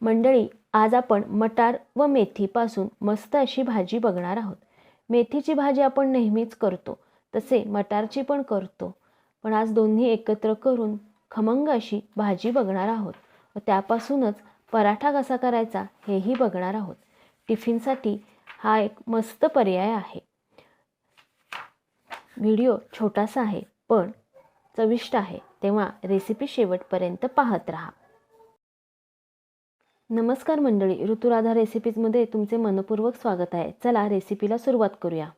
मंडळी आज आपण मटार व मेथीपासून मस्त अशी भाजी बघणार आहोत. मेथीची भाजी आपण नेहमीच करतो तसे मटारची पण करतो. पण आज दोन्ही एकत्र करून खमंग अशी भाजी बघणार आहोत. व त्यापासूनच पराठा कसा करायचा हेही बघणार आहोत. टिफिनसाठी हा एक मस्त पर्याय आहे. व्हिडिओ छोटासा आहे पण चविष्ट आहे. तेव्हा रेसिपी शेवटपर्यंत पाहत राहा. नमस्कार मंडळी ऋतुराधा रेसिपीजमध्ये तुमचे मनपूर्वक स्वागत आहे. चला रेसिपीला सुरुवात करूया.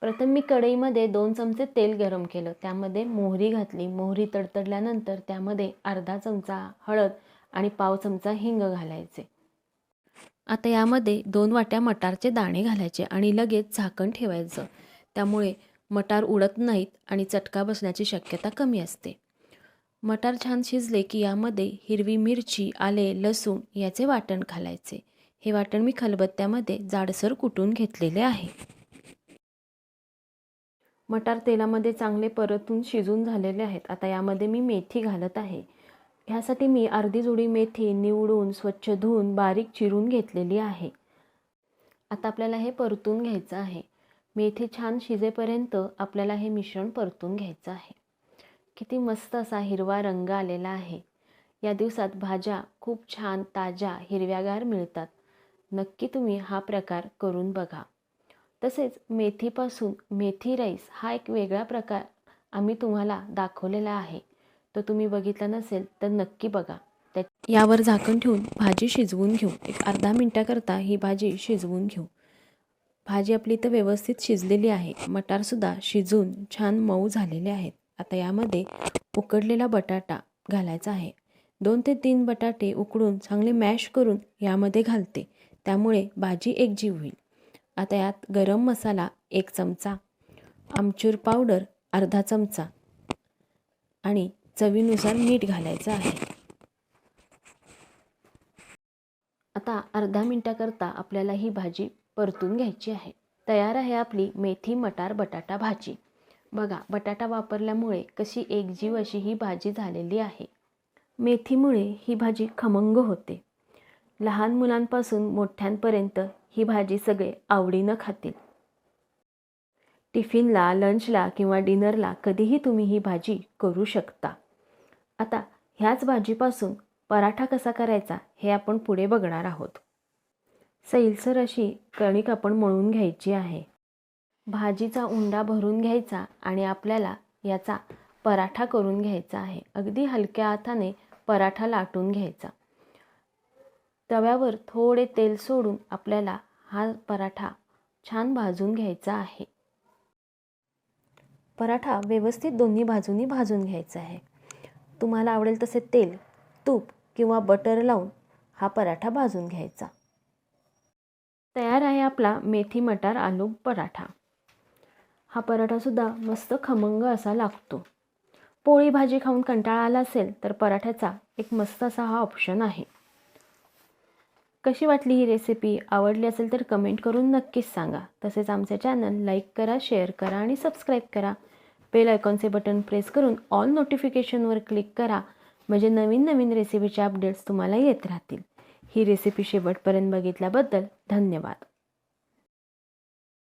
प्रथम मी कढईमध्ये दोन चमचे तेल गरम केलं. त्यामध्ये मोहरी घातली. मोहरी तडतडल्यानंतर त्यामध्ये अर्धा चमचा हळद आणि पाव चमचा हिंग घालायचे. आता यामध्ये दोन वाट्या मटारचे दाणे घालायचे आणि लगेच झाकण ठेवायचं. त्यामुळे मटार उडत नाहीत आणि चटका बसण्याची शक्यता कमी असते. मटार छान शिजले की यामध्ये हिरवी मिरची आले लसूण याचे वाटण घालायचे. हे वाटण मी खलबत्त्यामध्ये जाडसर कुटून घेतलेले आहे. मटार तेलामध्ये चांगले परतून शिजून झालेले आहेत. आता यामध्ये मी मेथी घालत आहे. ह्यासाठी मी अर्धी जुडी मेथी निवडून स्वच्छ धुवून बारीक चिरून घेतलेली आहे. आता आपल्याला हे परतून घ्यायचं आहे. मेथी छान शिजेपर्यंत आपल्याला हे मिश्रण परतून घ्यायचं आहे. किती मस्त असा हिरवा रंग आलेला आहे. या दिवसात भाज्या खूप छान ताज्या हिरव्यागार मिळतात. नक्की तुम्ही हा प्रकार करून बघा. तसेच मेथीपासून मेथी राईस हा एक वेगळा प्रकार आम्ही तुम्हाला दाखवलेला आहे. तो तुम्ही बघितला नसेल तर नक्की बघा. त्या यावर झाकण ठेवून भाजी शिजवून घेऊ. एक अर्धा मिनटाकरता ही भाजी शिजवून घेऊ. भाजी आपली इथं व्यवस्थित शिजलेली आहे. मटारसुद्धा शिजून छान मऊ झालेले आहेत. आता यामध्ये उकडलेला बटाटा घालायचा आहे. दोन ते तीन बटाटे उकडून चांगले मॅश करून यामध्ये घालते. त्यामुळे भाजी एकजीव होईल. आता यात गरम मसाला एक चमचा आमचूर पावडर अर्धा चमचा आणि चवीनुसार मीठ घालायचं आहे. आता अर्धा मिनटाकरता आपल्याला ही भाजी परतून घ्यायची आहे. तयार आहे आपली मेथी मटार बटाटा भाजी. बघा बटाटा वापरल्यामुळे कशी एकजीव अशी ही भाजी झालेली आहे. मेथीमुळे ही भाजी खमंग होते. लहान मुलांपासून मोठ्यांपर्यंत ही भाजी सगळे आवडीनं खातील. टिफिनला लंचला किंवा डिनरला कधीही तुम्ही ही भाजी करू शकता. आता ह्याच भाजीपासून पराठा कसा करायचा हे आपण पुढे बघणार आहोत. सैलसर अशी कणिक आपण मळून घ्यायची आहे. भाजीचा उंडा भरून घ्यायचा आणि आपल्याला याचा पराठा करून घ्यायचा आहे. अगदी हलक्या हाताने पराठा लाटून घ्यायचा. तव्यावर थोडे तेल सोडून आपल्याला हा पराठा छान भाजून घ्यायचा आहे. पराठा व्यवस्थित दोन्ही बाजूनी भाजून घ्यायचा आहे. तुम्हाला आवडेल तसे तेल तूप किंवा बटर लावून हा पराठा भाजून घ्यायचा. तयार आहे आपला मेथी मटार आलू पराठा. हा पराठासुद्धा मस्त खमंग असा लागतो. पोळी भाजी खाऊन कंटाळा आला असेल तर पराठ्याचा एक मस्त असा हा ऑप्शन आहे. कशी वाटली ही रेसिपी आवडली असेल तर कमेंट करून नक्कीच सांगा. तसेच आमचे चॅनल लाईक करा शेअर करा आणि सबस्क्राईब करा. बेल आयकॉनचे बटन प्रेस करून ऑल नोटिफिकेशनवर क्लिक करा. म्हणजे नवीन नवीन रेसिपीचे अपडेट्स तुम्हाला येत राहतील. ही रेसिपी शेवटपर्यंत बघितल्याबद्दल धन्यवाद.